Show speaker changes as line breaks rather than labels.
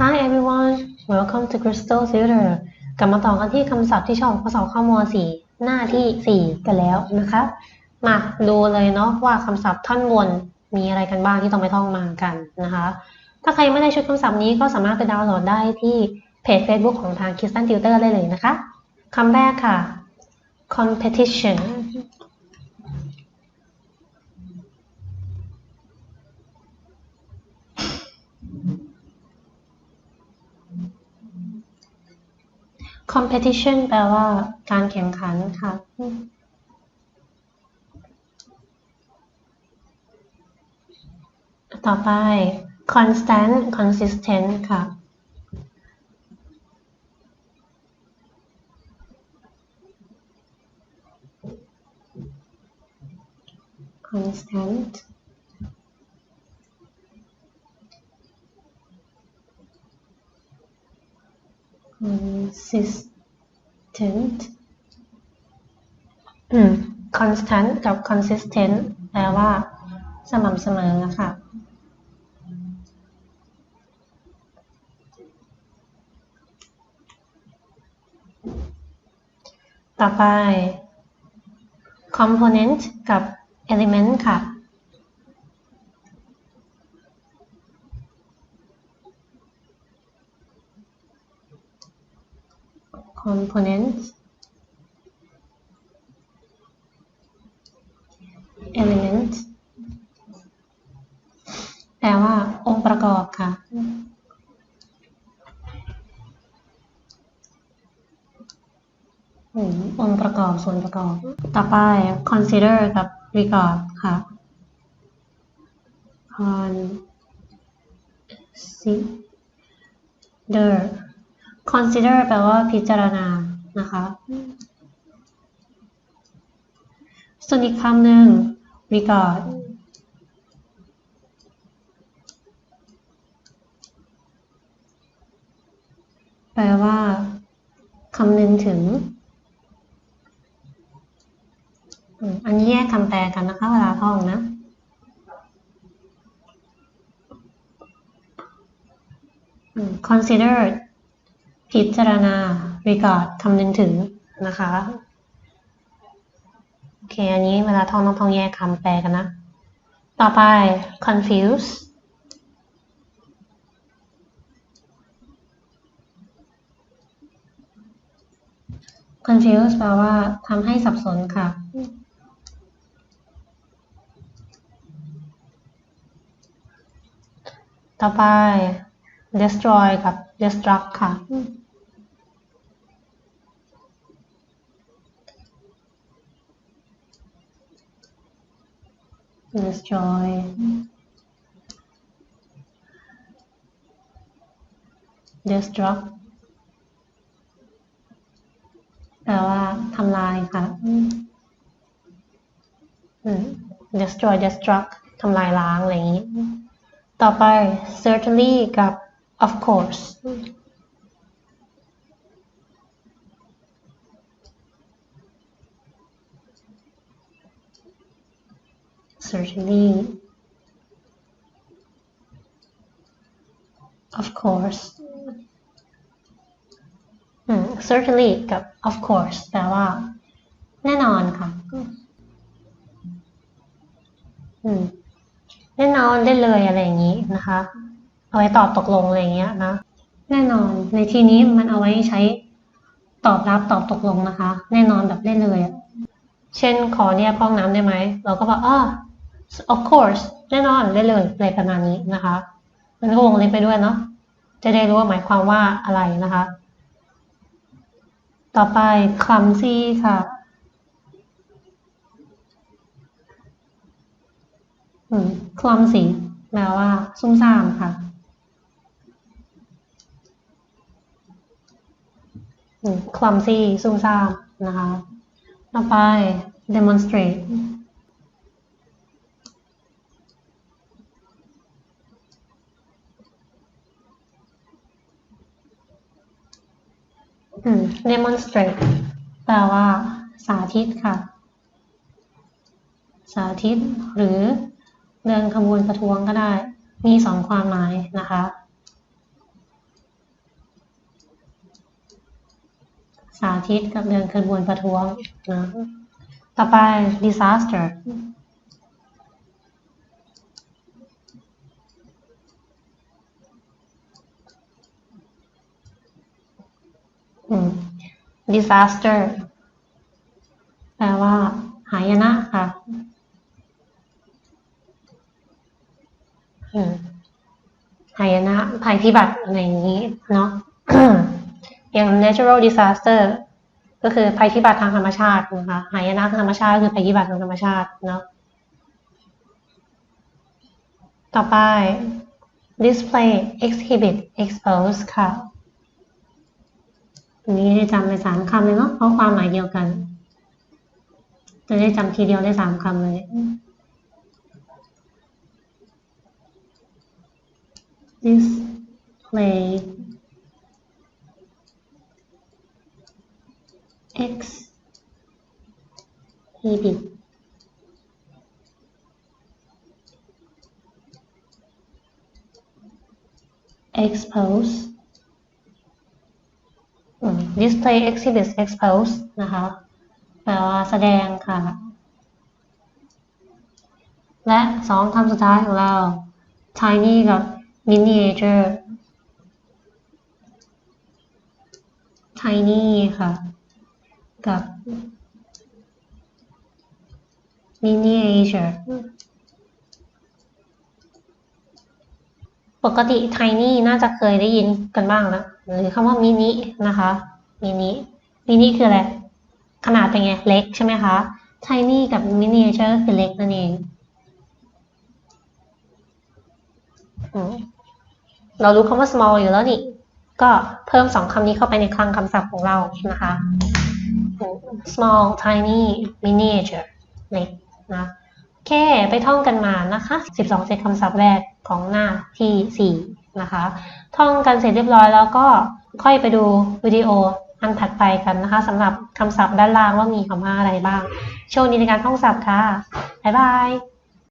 Hi everyone welcome to Crystal Theater กลับมาต่อกันที่คำศัพท์ที่ชอบข้อสอบข้อม .4 หน้าที่ 4 กันแล้วนะคะมาดูเลยเนาะว่าคำศัพท์ท่อนบนมีอะไรกันบ้างที่ต้องไปท่องมากันนะคะ ถ้าใครไม่ได้ชุดคำศัพท์นี้ก็สามารถไปดาวน์โหลดได้ที่เพจ Facebook ของทาง Kirsten Tutor ได้เลยนะคะคำแรกค่ะ competition competition แปลว่าการแข่งขันค่ะ ต่อไป constant consistent ค่ะ constant consistent อืม constant กับ consistent แปลว่า สม่ำเสมอค่ะต่อไป component กับ element ค่ะ component element แปลว่าองค์ประกอบค่ะอืมองค์ประกอบส่วนประกอบ ต่อไป consider กับ regard ค่ะ consider consider แปลว่าพิจารณา นะคะ ส่วนอีกคำหนึ่ง regard แปลว่าคำนึงถึง อันนี้แยกคำแปลกันนะคะ เวลาท่องนะ consider พิจารณา regard คำนึงถึงนะคะ โอเค อันนี้เวลาท่องต้องท่องแยกคำแปลกันนะ ต่อไป confuse confuse แปลว่าทำให้สับสนค่ะ ต่อไป destroy กับ destruct ค่ะ destroy destruct แปลว่าทำลายค่ะ destroy destruct ทำลายล้างอะไรอย่างนี้ ต่อไป certainly กับ of course certainly of course certainly กับ of course แปลว่า แน่นอนค่ะแน่นอนได้เลยอะไรอย่างนี้นะคะ เอาไว้ตอบตกลงอะไรอย่างเงี้ยนะ แน่นอน ในที่นี้มันเอาไว้ใช้ตอบรับตอบตกลงนะคะ แน่นอนแบบได้เลย เช่นขอเนี่ยพ้องน้ำได้ไหม เราก็บอกอ่า of course แน่นอนได้เลยอะไรประมาณนี้นะคะ มันก็วงเล็บไปด้วยเนาะจะได้รู้ว่าหมายความว่าอะไรนะคะ ต่อไป clumsy ค่ะ clumsy แปลว่าซุ่มซ่ามค่ะ clumsy ซุ่มซ่ามนะคะ ต่อไป demonstrate demonstrate แปลว่า สาธิตค่ะ สาธิต หรือเดินขบวนประท้วงก็ได้ มีสองความหมายนะคะ สาธิตกับเดินขบวนประท้วงนะ ต่อไป disaster disaster แปลว่า หายนะค่ะอืมหายนะภัยพิบัติอะไรอย่างนี้เนาะอย่าง natural disaster ก็คือภัยพิบัติทางธรรมชาตินะคะหายนะทางธรรมชาติก็คือภัยพิบัติทางธรรมชาติเนาะต่อไป display exhibit expose ค่ะ อันนี้ได้จำไปสามคำเลยเนาะเพราะความหมายเดียวกัน จะได้จำทีเดียวได้สามคำเลย display exhibit expose display exhibit expose นะคะ แปลว่าแสดงค่ะ และสองคำสุดท้ายของเรา tiny กับ miniature tiny ค่ะ กับ miniature ปกติ tiny น่าจะเคยได้ยินกันบ้างนะหรือคำว่า mini นะคะ mini mini คืออะไร ขนาดเป็นไง เล็กใช่ไหมคะ tiny กับ miniature คือเล็กนั่นเองเรารู้คำว่า small อยู่แล้วนี่ ก็เพิ่มสองคำนี้เข้าไปในคลังคำศัพท์ของเรานะคะ small tiny miniature เล็กนะโอเค ไปท่องกันมานะคะ 12 เซตคำศัพท์แรกของหน้าที่ 4 นะคะ ท่องกันเสร็จเรียบร้อยแล้วก็ค่อยไปดูวิดีโอ อันถัดไปกันนะคะสำหรับคำศัพท์ด้านล่างว่ามีคำว่าอะไรบ้าง โชคดีในการท่องศัพท์ค่ะ บ๊ายบาย